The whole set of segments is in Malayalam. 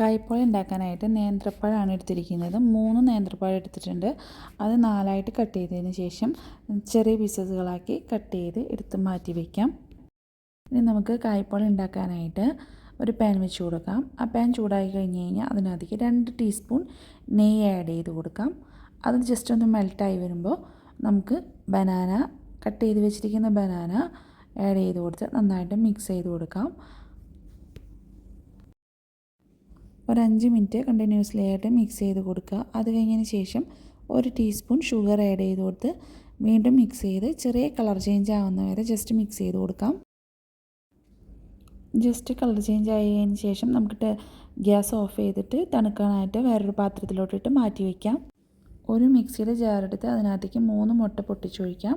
കായ്പോള ഉണ്ടാക്കാനായിട്ട് നേന്ത്രപ്പഴമാണ് എടുത്തിരിക്കുന്നത്. മൂന്ന് നേന്ത്രപ്പഴം എടുത്തിട്ടുണ്ട്. അത് നാലായിട്ട് കട്ട് ചെയ്തതിന് ശേഷം ചെറിയ പീസസുകളാക്കി കട്ട് ചെയ്ത് എടുത്ത് മാറ്റി വയ്ക്കാം ഇനി നമുക്ക് കായ്പോള ഉണ്ടാക്കാനായിട്ട് ഒരു പാൻ വെച്ച് കൊടുക്കാം. ആ പാൻ ചൂടായി കഴിഞ്ഞ് കഴിഞ്ഞാൽ അതിനകത്തേക്ക് രണ്ട് ടീസ്പൂൺ നെയ്യ് ആഡ് ചെയ്ത് കൊടുക്കാം. അത് ജസ്റ്റ് ഒന്ന് മെൽട്ടായി വരുമ്പോൾ നമുക്ക് ബനാന കട്ട് ചെയ്ത് വെച്ചിരിക്കുന്ന ബനാന ആഡ് ചെയ്ത് കൊടുത്ത് നന്നായിട്ട് മിക്സ് ചെയ്ത് കൊടുക്കാം. ഒരു അഞ്ച് മിനിറ്റ് കണ്ടിന്യൂസ്ലി ആയിട്ട് മിക്സ് ചെയ്ത് കൊടുക്കുക. അത് കഴിഞ്ഞതിന് ശേഷം ഒരു ടീസ്പൂൺ ഷുഗർ ആഡ് ചെയ്ത് കൊടുത്ത് വീണ്ടും മിക്സ് ചെയ്ത് ചെറിയ കളർ ചേഞ്ച് ആവുന്ന വരെ ജസ്റ്റ് മിക്സ് ചെയ്ത് കൊടുക്കാം. ജസ്റ്റ് കളർ ചേഞ്ച് ആയതിന് ശേഷം നമുക്ക് ഗ്യാസ് ഓഫ് ചെയ്തിട്ട് തണുക്കാനായിട്ട് വേറൊരു പാത്രത്തിലോട്ടിട്ട് മാറ്റി വയ്ക്കാം ഒരു മിക്സിയുടെ ജാറെടുത്ത് അതിനകത്തേക്ക് മൂന്ന് മുട്ട പൊട്ടിച്ചൊഴിക്കാം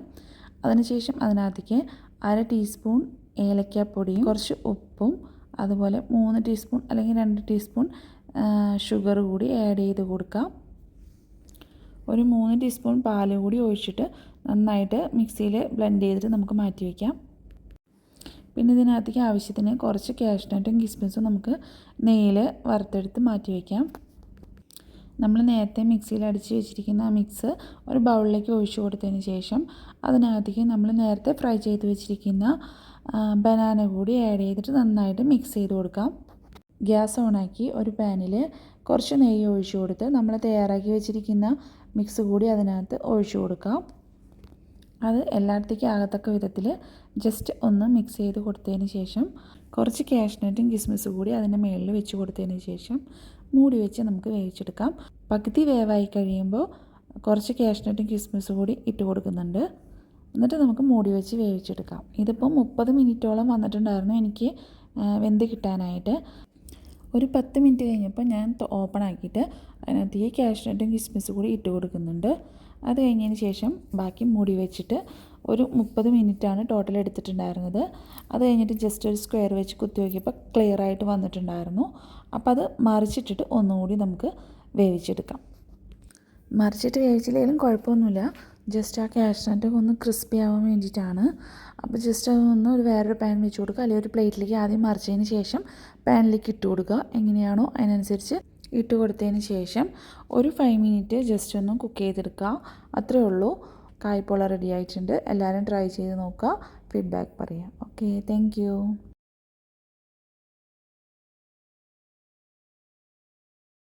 അതിനുശേഷം അതിനകത്തേക്ക് അര ടീസ്പൂൺ ഏലക്കാപ്പൊടിയും കുറച്ച് ഉപ്പും അതുപോലെ മൂന്ന് ടീസ്പൂൺ അല്ലെങ്കിൽ രണ്ട് ടീസ്പൂൺ ഷുഗർ കൂടി ആഡ് ചെയ്ത് കൊടുക്കാം. ഒരു മൂന്ന് ടീസ്പൂൺ പാൽ കൂടി ഒഴിച്ചിട്ട് നന്നായിട്ട് മിക്സിയിൽ ബ്ലെൻഡ് ചെയ്തിട്ട് നമുക്ക് മാറ്റി വയ്ക്കാം പിന്നെ ഇതിനകത്തേക്ക് ആവശ്യത്തിന് കുറച്ച് കാഷ്നട്ടും കിസ്മിസും നമുക്ക് നെയ്യിൽ വറുത്തെടുത്ത് മാറ്റി വയ്ക്കാം നമ്മൾ നേരത്തെ മിക്സിയിൽ അടിച്ച് വെച്ചിരിക്കുന്ന ആ മിക്സ് ഒരു ബൗളിലേക്ക് ഒഴിച്ചു കൊടുത്തതിന് ശേഷം അതിനകത്തേക്ക് നമ്മൾ നേരത്തെ ഫ്രൈ ചെയ്ത് വെച്ചിരിക്കുന്ന ബനാന കൂടി ആഡ് ചെയ്തിട്ട് നന്നായിട്ട് മിക്സ് ചെയ്ത് കൊടുക്കാം. ഗ്യാസ് ഓണാക്കി ഒരു പാനിൽ കുറച്ച് നെയ്യ് ഒഴിച്ചു കൊടുത്ത് നമ്മൾ തയ്യാറാക്കി വെച്ചിരിക്കുന്ന മിക്സ് കൂടി അതിനകത്ത് ഒഴിച്ചു കൊടുക്കാം. അത് എല്ലായിടത്തേക്കും ആകത്തക്ക വിധത്തിൽ ജസ്റ്റ് ഒന്ന് മിക്സ് ചെയ്ത് കൊടുത്തതിന് ശേഷം കുറച്ച് കാഷ്നട്ടും കിസ്മിസും കൂടി അതിന്റെ മുകളിൽ വെച്ച് കൊടുത്തതിന് ശേഷം മൂടി വെച്ച് നമുക്ക് വേവിച്ചെടുക്കാം. പകുതി വേവായി കഴിയുമ്പോൾ കുറച്ച് കാഷ്നട്ടും കിസ്മിസും കൂടി ഇട്ട് കൊടുക്കുന്നുണ്ട്. എന്നിട്ട് നമുക്ക് മൂടി വെച്ച് വേവിച്ചെടുക്കാം. ഇതിപ്പോൾ മുപ്പത് മിനിറ്റോളം വന്നിട്ടുണ്ടായിരുന്നു എനിക്ക് വെന്ത് കിട്ടാനായിട്ട്. ഒരു പത്ത് മിനിറ്റ് കഴിഞ്ഞപ്പോൾ ഞാൻ ഓപ്പൺ ആക്കിയിട്ട് അതിനകത്ത് ഈ കാഷ്നട്ടും കിസ്മിസും കൂടി ഇട്ട് കൊടുക്കുന്നുണ്ട്. അത് കഴിഞ്ഞതിന് ശേഷം ബാക്കി മൂടി വെച്ചിട്ട് ഒരു മുപ്പത് മിനിറ്റാണ് ടോട്ടൽ എടുത്തിട്ടുണ്ടായിരുന്നത്. അത് കഴിഞ്ഞിട്ട് ജസ്റ്റ് ഒരു സ്ക്വയർ വെച്ച് കുത്തി നോക്കിയപ്പോൾ ക്ലിയർ ആയിട്ട് വന്നിട്ടുണ്ടായിരുന്നു. അപ്പോൾ അത് മറിച്ചിട്ടിട്ട് ഒന്നുകൂടി നമുക്ക് വേവിച്ചെടുക്കാം. മറിച്ചിട്ട് വേവിച്ചില്ലെങ്കിലും കുഴപ്പമൊന്നുമില്ല. ജസ്റ്റ് ആ കാഷ്നട്ട് ഒന്ന് ക്രിസ്പി ആവാൻ വേണ്ടിയിട്ടാണ്. അപ്പോൾ ജസ്റ്റ് അതൊന്ന് ഒരു വേറൊരു പാൻ വെച്ച് കൊടുക്കുക. അല്ലെങ്കിൽ ഒരു പ്ലേറ്റിലേക്ക് ആദ്യം മറിച്ചതിന് ശേഷം പാനിലേക്ക് ഇട്ട് കൊടുക്കുക. എങ്ങനെയാണോ അതിനനുസരിച്ച് ഇട്ട് കൊടുത്തതിന് ശേഷം ഒരു ഫൈവ് മിനിറ്റ് ജസ്റ്റ് ഒന്ന് കുക്ക് ചെയ്തെടുക്കുക. അത്രേ ഉള്ളൂ. കായ്പോള റെഡി ആയിട്ടുണ്ട്. എല്ലാവരും ട്രൈ ചെയ്ത് നോക്കുക. ഫീഡ്ബാക്ക് പറയുക. Okay thank